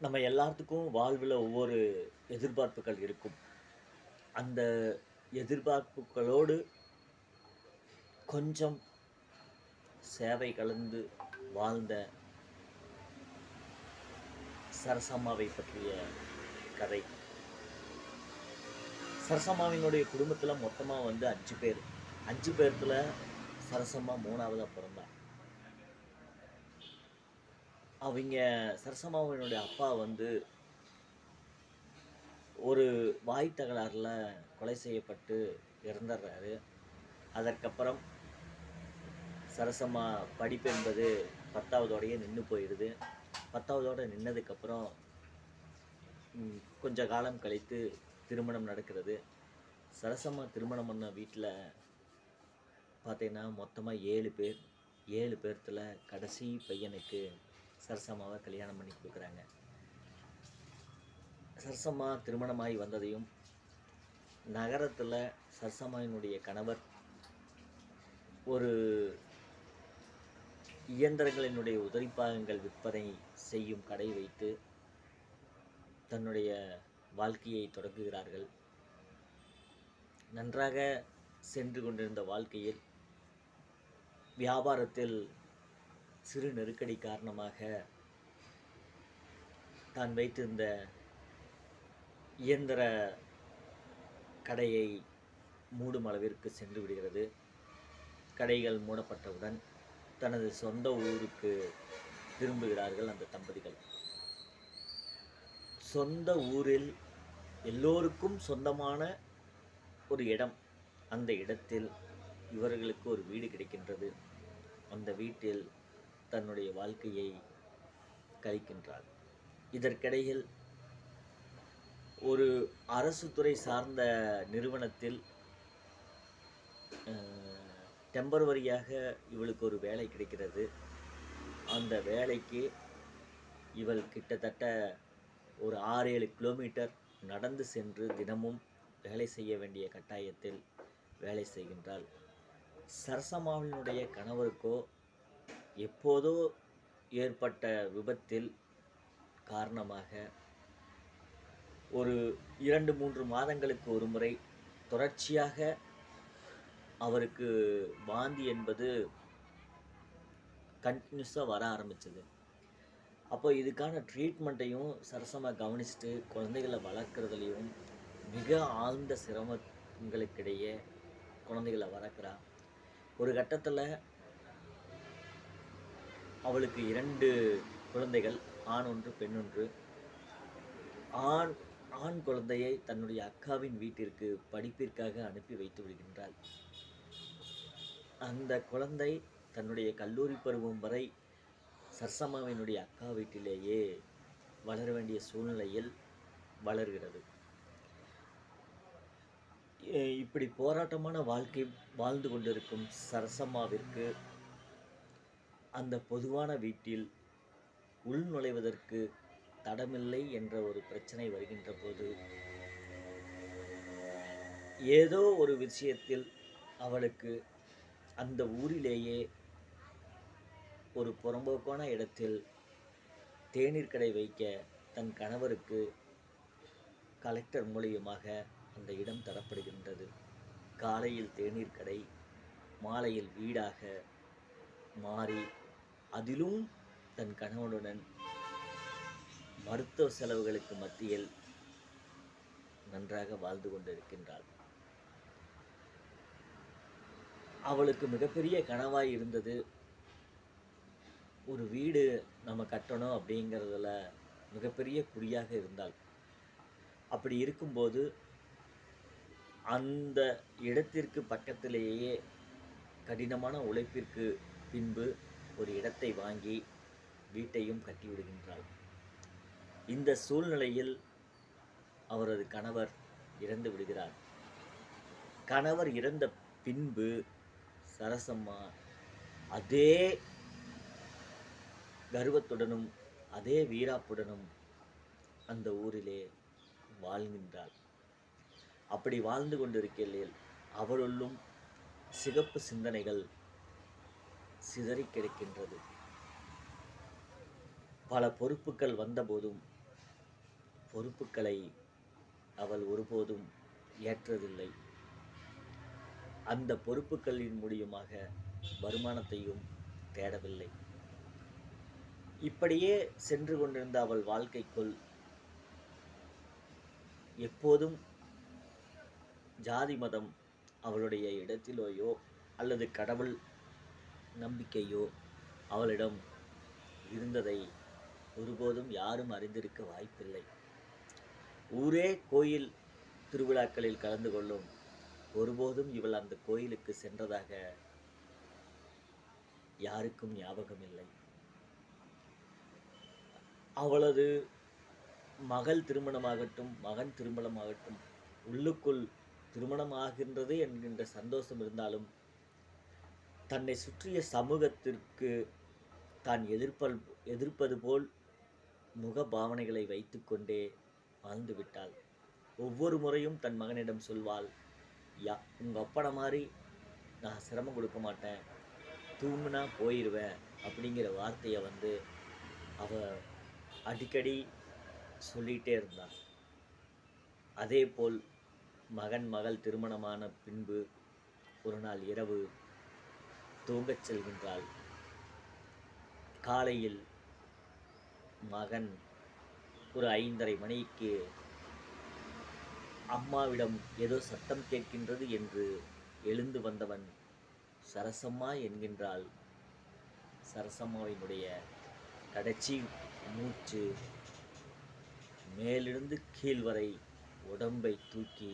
நம்ம எல்லாத்துக்கும் வாழ்வில் ஒவ்வொரு எதிர்பார்ப்புகள் இருக்கும். அந்த எதிர்பார்ப்புகளோடு கொஞ்சம் சேவை கலந்து வாழ்ந்த சரசம்மாவை பற்றிய கதை. சரசம்மாவினுடைய குடும்பத்தில் மொத்தமாக வந்து அஞ்சு பேர். அஞ்சு பேர்த்தில் சரசம்மா மூணாவதாக பிறந்தான் அவங்க சரசம்மாவினுடைய அப்பா வந்து ஒரு வாய் தகராறில் கொலை செய்யப்பட்டு இறந்துடுறாரு அதற்கப்புறம் சரசம்மா படிப்பு என்பது பத்தாவதோடையே நின்று போயிடுது. பத்தாவதோடு நின்னதுக்கப்புறம் கொஞ்ச காலம் கழித்து திருமணம் நடக்கிறது. சரசம்மா திருமணம் பண்ண வீட்டில் பார்த்தீங்கன்னா மொத்தமாக ஏழு பேர் ஏழு பேர்த்தில் கடைசி பையனுக்கு சரசம்மாவை கல்யாணம் பண்ணி கொடுக்குறாங்க. சரசம்மா திருமணமாகி வந்ததையும் நகரத்தில் சரசம்மாவினுடைய கணவர் ஒரு இயந்திரங்களினுடைய உதவிப்பாகங்கள் விற்பனை செய்யும் கடை வைத்து தன்னுடைய வாழ்க்கையை தொடங்குகிறார்கள். நன்றாக சென்று கொண்டிருந்த வாழ்க்கையில் வியாபாரத்தில் சிறு நெருக்கடி காரணமாக தான் வைத்திருந்த இயந்திர கடையை மூடும் அளவிற்கு சென்று விடுகிறது. கடைகள் மூடப்பட்டவுடன் தனது சொந்த ஊருக்கு திரும்புகிறார்கள் அந்த தம்பதிகள். சொந்த ஊரில் எல்லோருக்கும் சொந்தமான ஒரு இடம். அந்த இடத்தில் இவர்களுக்கு ஒரு வீடு கிடைக்கின்றது. அந்த வீட்டில் தன்னுடைய வாழ்க்கையை கழிக்கின்றார் இதற்கிடையில் ஒரு அரசு துறை சார்ந்த நிறுவனத்தில் டெம்பரவரியாக இவளுக்கு ஒரு வேலை கிடைக்கிறது. அந்த வேலைக்கு இவள் கிட்டத்தட்ட ஒரு ஆறு ஏழு கிலோமீட்டர் நடந்து சென்று தினமும் வேலை செய்ய வேண்டிய கட்டாயத்தில் வேலை செய்கின்றாள். சரசமாவினுடைய கணவருக்கோ எப்போதோ ஏற்பட்ட விபத்தில் காரணமாக ஒரு இரண்டு மூன்று மாதங்களுக்கு ஒரு முறை தொடர்ச்சியாக அவருக்கு வாந்தி என்பது கண்டினியூஸாக வர ஆரம்பிச்சது. அப்போ இதுக்கான ட்ரீட்மெண்ட்டையும் சரசமாக கவனிச்சுட்டு குழந்தைகளை வளர்க்குறதுலையும் மிக ஆழ்ந்த சிரமங்களுக்கிடையே குழந்தைகளை வளர்க்குறா ஒரு கட்டத்தில் அவளுக்கு இரண்டு குழந்தைகள் ஆண் ஒன்று பெண் ஒன்று. ஆண் ஆண் குழந்தையை தன்னுடைய அக்காவின் வீட்டிற்கு படிப்பிற்காக அனுப்பி வைத்து விடுகின்றாள். அந்த குழந்தை தன்னுடைய கல்லூரி பருவம் வரை சர்சம்மாவினுடைய அக்கா வீட்டிலேயே வளர வேண்டிய சூழ்நிலையில் வளர்கிறது. இப்படி போராட்டமான வாழ்க்கை வாழ்ந்து கொண்டிருக்கும் சரசம்மாவிற்கு அந்த பொதுவான வீட்டில் உள் நுழைவதற்கு தடமில்லை என்ற ஒரு பிரச்சனை வருகின்ற போது ஏதோ ஒரு விஷயத்தில் அவளுக்கு அந்த ஊரிலேயே ஒரு புறம்போக்கான இடத்தில் தேநீர் கடை வைக்க தன் கணவருக்கு கலெக்டர் மூலியமாக அந்த இடம் தரப்படுகின்றது. காலையில் தேநீர் கடை மாலையில் வீடாக மாறி அதிலும் தன் கணவனுடன் மருத்துவ செலவுகளுக்கு மத்தியில் நன்றாக வாழ்ந்து கொண்டிருக்கின்றாள். அவளுக்கு மிகப்பெரிய கனவாய் இருந்தது ஒரு வீடு நம்ம கட்டணும் அப்படிங்கிறதுல மிகப்பெரிய குறியாக இருந்தாள். அப்படி இருக்கும்போது அந்த இடத்திற்கு பக்கத்திலேயே கடினமான உழைப்பிற்கு பின்பு ஒரு இடத்தை வாங்கி வீட்டையும் கட்டிவிடுகின்றாள் இந்த சூழ்நிலையில் அவரது கணவர் இறந்து விடுகிறார். கணவர் இறந்த பின்பு சரசம்மா அதே கர்வத்துடனும் அதே வீராப்புடனும் அந்த ஊரிலே வாழ்கின்றாள். அப்படி வாழ்ந்து கொண்டிருக்கையில் அவளுள்ளும் சிகப்பு சிந்தனைகள் சிதறிக் கிடக்கின்றது. பல பொறுப்புகள் வந்தபோதும் பொறுப்புகளை அவள் ஒருபோதும் ஏற்றதில்லை. அந்த பொறுப்புகளின் மூலியமாக வருமானத்தையும் தேடவில்லை. இப்படியே சென்று கொண்டிருந்த அவள் வாழ்க்கைக்குள் எப்போதும் ஜாதி மதம் அவளுடைய இடத்திலேயோ அல்லது கடவுள் நம்பிக்கையோ அவளிடம் இருந்ததை ஒருபோதும் யாரும் அறிந்திருக்க வாய்ப்பில்லை. ஊரே கோயில் திருவிழாக்களில் கலந்து கொள்ளும். ஒருபோதும் இவள் அந்த கோயிலுக்கு சென்றதாக யாருக்கும் ஞாபகம் இல்லை அவளது மகள் திருமணமாகட்டும் மகன் திருமணமாகட்டும் உள்ளுக்குள் திருமணமாகின்றது என்கின்ற சந்தோஷம் இருந்தாலும் தன்னை சுற்றிய சமூகத்திற்கு தான் எதிர்ப்பல் எதிர்ப்பது போல் முக பாவனைகளை வைத்துக்கொண்டே வாழ்ந்துவிட்டாள் ஒவ்வொரு முறையும் தன் மகனிடம் சொல்வாள் யா உங்கள் அப்பனை மாதிரி நான் சிரமம் கொடுக்க மாட்டேன். தூங்குனா போயிடுவேன் அப்படிங்கிற வார்த்தையை வந்து அவ அடிக்கடி சொல்லிகிட்டே இருந்தாள். அதேபோல் மகன் மகள் திருமணமான பின்பு ஒரு நாள் இரவு தூங்கச் செல்கின்றாள். காலையில் மகன் ஒரு ஐந்தரை மணிக்கு அம்மாவிடம் ஏதோ சத்தம் கேட்கின்றது என்று எழுந்து வந்தவன் சரசம்மா என்கின்றாள். சரசம்மாவினுடைய கடைசி மூச்சு மேலிருந்து கீழ் வரை உடம்பை தூக்கி